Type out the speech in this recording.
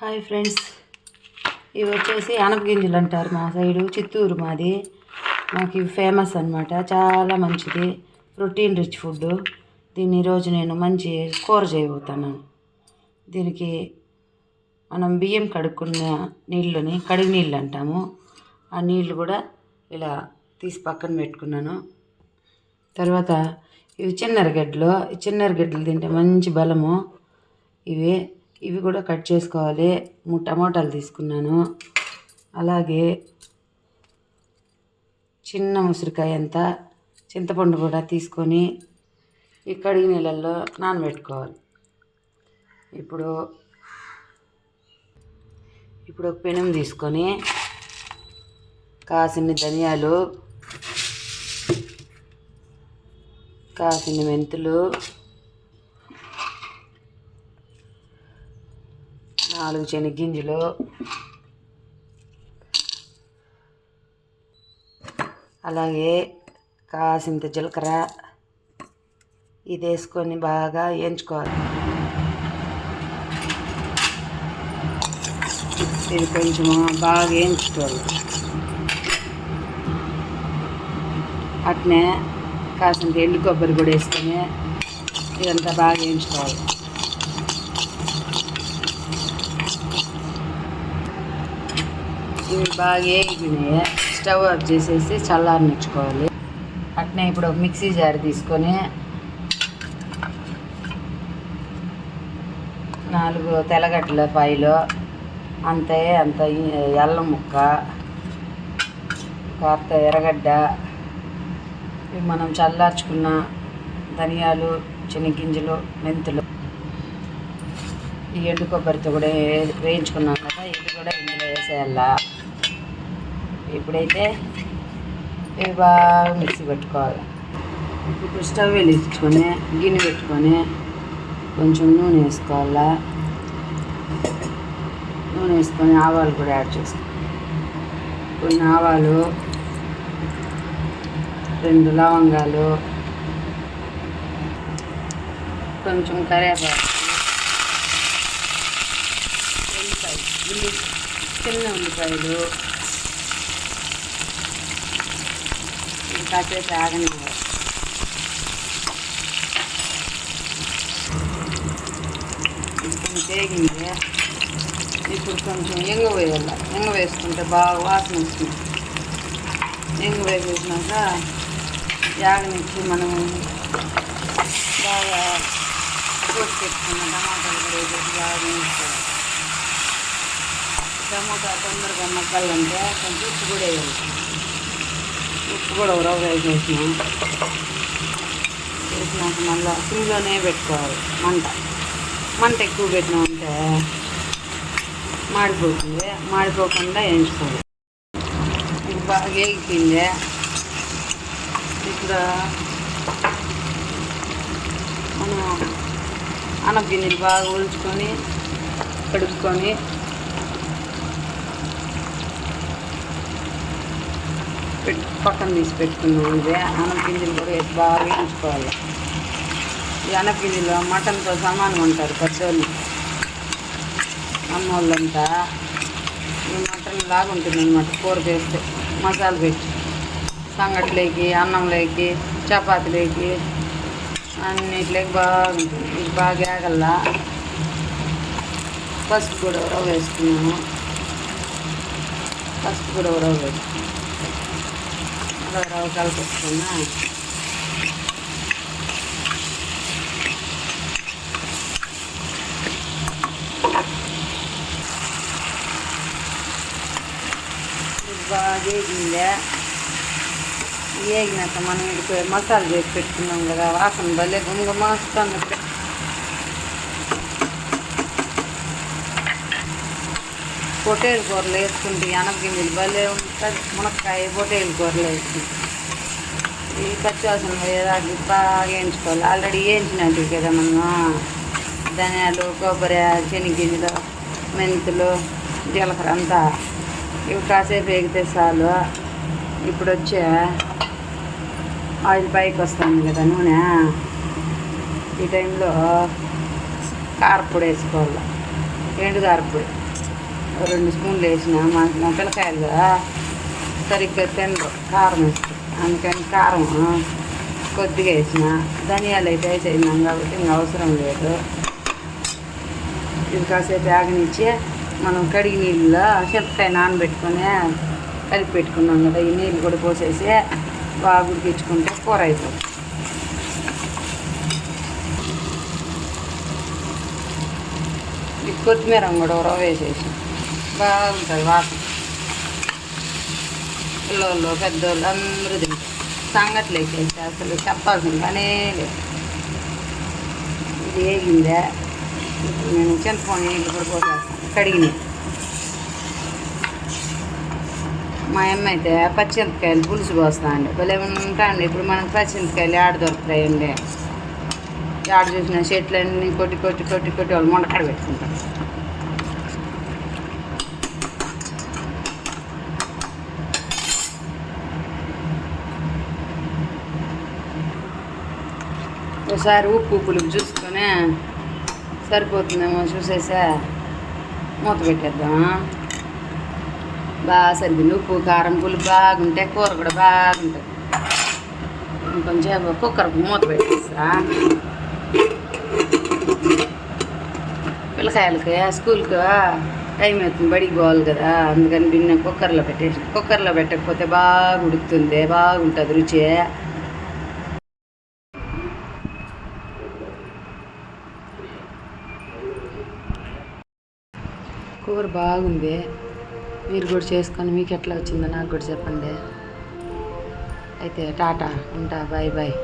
Hi friends. ఇవి వచ్చేసి అనపగింజలు అంటారు మా సైడు చిత్తూరు మాది. మాకు ఇవి ఫేమస్ అనమాట చాలా మంచిది. Protein rich food. దీన్ని ఈరోజు నేను మంచి కూర చేయబోతున్నాను. దీనికి మనం బియ్యం కడుక్కున్న నీళ్ళని కడిగి నీళ్ళు అంటాము. ఆ నీళ్ళు కూడా ఇలా తీసి పక్కన పెట్టుకున్నాను. తర్వాత ఇవి చిన్నరగడ్డలు. చిన్నరగడ్డలు తింటే మంచి బలము. ఇవి ఇవి కూడా కట్ చేసుకోవాలి. మూడు టమాటాలు తీసుకున్నాను. అలాగే చిన్న ఉసిరికాయ అంత చింతపండు కూడా తీసుకొని ఈ కడిగి నీళ్ళల్లో నానబెట్టుకోవాలి. ఇప్పుడు ఇప్పుడు ఒక పెనం తీసుకొని కాసిన ధనియాలు కాసిన మెంతులు నాలుగు శనగ్గింజలు అలాగే కాసింత జీలకర్ర. ఇది వేసుకొని బాగా వేయించుకోవాలి. ఇది కొంచెం బాగా వేయించుకోవాలి. అట్నే కాసింత ఎండు కొబ్బరి కూడా వేసుకొని ఇదంతా బాగా వేయించుకోవాలి. ఇవి బాగా వేగిపోయినాయి స్టవ్ ఆఫ్ చేసేసి చల్లారనిచ్చుకోవాలి అట్నే ఇప్పుడు ఒక మిక్సీ జార్ తీసుకొని నాలుగు తెల్లగడ్డల పాయలు అంతే అంత ఎల్ల ముక్క కాస్త ఎర్రగడ్డ ఇవి మనం చల్లార్చుకున్న ధనియాలు చెనిగింజలు మెంతులు. ఈ ఎండు కొబ్బరితో కూడా వేయించుకున్నాం కదా ఇది కూడా ఇందులో వేసేయాల? ఇప్పుడైతే ఇవి బాగా మిక్సీ పెట్టుకోవాలి. ఇప్పుడు స్టవ్ వెలిగించుకొని గిన్నె పెట్టుకొని కొంచెం నూనె వేసుకోవాలా? నూనె వేసుకొని ఆవాలు కూడా యాడ్ చేసుకోవాలి కొన్ని ఆవాలు రెండు లవంగాలు కొంచెం కరివేపాకు ఉల్లిపాయ చిన్న ఉల్లిపాయలు ఇది కాసేపు ఆగనివ్వాలి ఇప్పుడు తేగింది ఇప్పుడు కొంచెం ఎంగ వేయాలి ఎంగ వేసుకుంటే బాగా వాసన వస్తుంది ఎంగ వేసేసినాక యాగనిచ్చి మనం బాగా కోసి పెట్టుకున్న టమాటాలు కూడా వేసేసి బాగా వేయించుకోవాలి టమాటా తొందరగా మగ్గాలంటే కొంచెం ఉప్పు కూడా వేయాలి ఉప్పు కూడా ఉరవ వేసేసినాం వేసినాక మళ్ళీ సిమ్లోనే పెట్టుకోవాలి. మంట. మంట ఎక్కువ పెట్టినామంటే మాడిపోతుంది. మాడిపోకుండా వేయించుకోవాలి. ఇది బాగా వేగిపోయింది. ఇప్పుడు మనం అనపగింజలు బాగా ఉల్చుకొని కడుక్కొని పక్కన తీసి పెట్టుకున్నాం. ఇది అనపగింజలు కూడా వేసి బాగా వేయించుకోవాలి. ఈ అనపగింజలు మటన్తో సమానం ఉంటారు పెద్దోళ్ళు. అమ్మోళ్ళంతా ఈ మటన్ లాగా ఉంటుంది అనమాట కూర చేస్తే. మసాలా పెట్టి సంగట్లోకి అన్నంలోకి చపాతీలోకి అన్నిట్లోకి బాగుంటుంది. ఇది బాగా ఆగల్లా పసుపు కూడా ఉరవ వేసుకున్నాము. పసుపు కూడా వేసుకున్నాము. అలా రవ్వ కలిపేసుకున్నా ఇది బాగా వేగిందే వేగినాక మనం ఇది మసాలా చేసి పెట్టుకున్నాం కదా వాసన భలే గుమగుమ వస్తుంది పొటేలు కూరలు వేసుకుంటే అనపగింజలు భలే ఉంటుంది మునక్కాయ పొటేలు కూరలు వేసుకుంటాం ఈ పచ్చివాసన పోయేదాకా బాగా వేయించుకోవాలి. ఆల్రెడీ వేయించినట్టు కదా మనము. ధనియాలు కొబ్బరి శనగింజలు మెంతులు జీలకర్ర అంతా. ఇవి కాసేపు వేగితే చాలు. ఇప్పుడు వచ్చే ఆయిల్ పైకి వస్తుంది కదా నూనె. ఈ టైంలో కారపొడి వేసుకోవాలి. ఎండు కారపొడి. రెండు స్పూన్లు వేసిన మా మా పిల్లకాయలు కదా సరిగ్గా తినరు కారం అందుకని కారం కొద్దిగా వేసిన. ధనియాలు అయితే వేసేసినాం కాబట్టి ఇంకా అవసరం లేదు. ఇది కాసేపు ఆగనిచ్చి మనం కడిగి నీళ్ళలో చింతకాయ నానబెట్టుకొని కలిపి పెట్టుకున్నాం కదా ఈ నీళ్ళు కూడా పోసేసి బాగా ఉడికించుకుంటే కూర అయిపోతుంది. కొత్తిమీర కూడా ఉరవ వేసేసి బాగుంటుంది వాసన పిల్లలు పెద్దోళ్ళు అందరూ తింటారు. సంగట్లేసి వేసి అసలు చెప్పాల్సిన పనే లేదు. ఇది వేగిందే ఇప్పుడు నేను చింతపండు నీళ్ళు కూడా పోసేస్తాను. కడిగినాయి. మా అమ్మ అయితే పచ్చిమిరపకాయలు పులుసు పోస్తా అండి భలే ఉంటాండి ఇప్పుడు మనకు పచ్చిమిరపకాయలు ఆడ దొరుకుతాయండి? ఆడ చూసిన చెట్లన్నీ కొట్టి కొట్టి కొట్టి కొట్టి వాళ్ళు మొండకాడ పెట్టుకుంటారు. ఒకసారి ఉప్పు పులుపు చూసుకొని సరిపోతుందేమో చూసేసా మూత పెట్టేద్దాం. బాగా సరిపోయింది. ఉప్పు కారం పులుపు బాగుంటే కూర కూడా బాగుంటుంది. ఇంకొంచెం కుక్కర్కి మూత పెట్టేస్తా. పిల్లకాయలకి స్కూల్కి టైం అవుతుంది బడికి పోవాలి కదా. అందుకని బిన్న కుక్కర్లో పెట్టేసి కుక్కర్లో పెట్టకపోతే బాగా ఉడుకుతుంది బాగుంటుంది రుచి. కూర బాగుంది. మీరు కూడా చేసుకొని మీకు ఎట్లా వచ్చిందో నాకు కూడా చెప్పండి. అయితే టాటా ఉంటా బాయ్ బాయ్.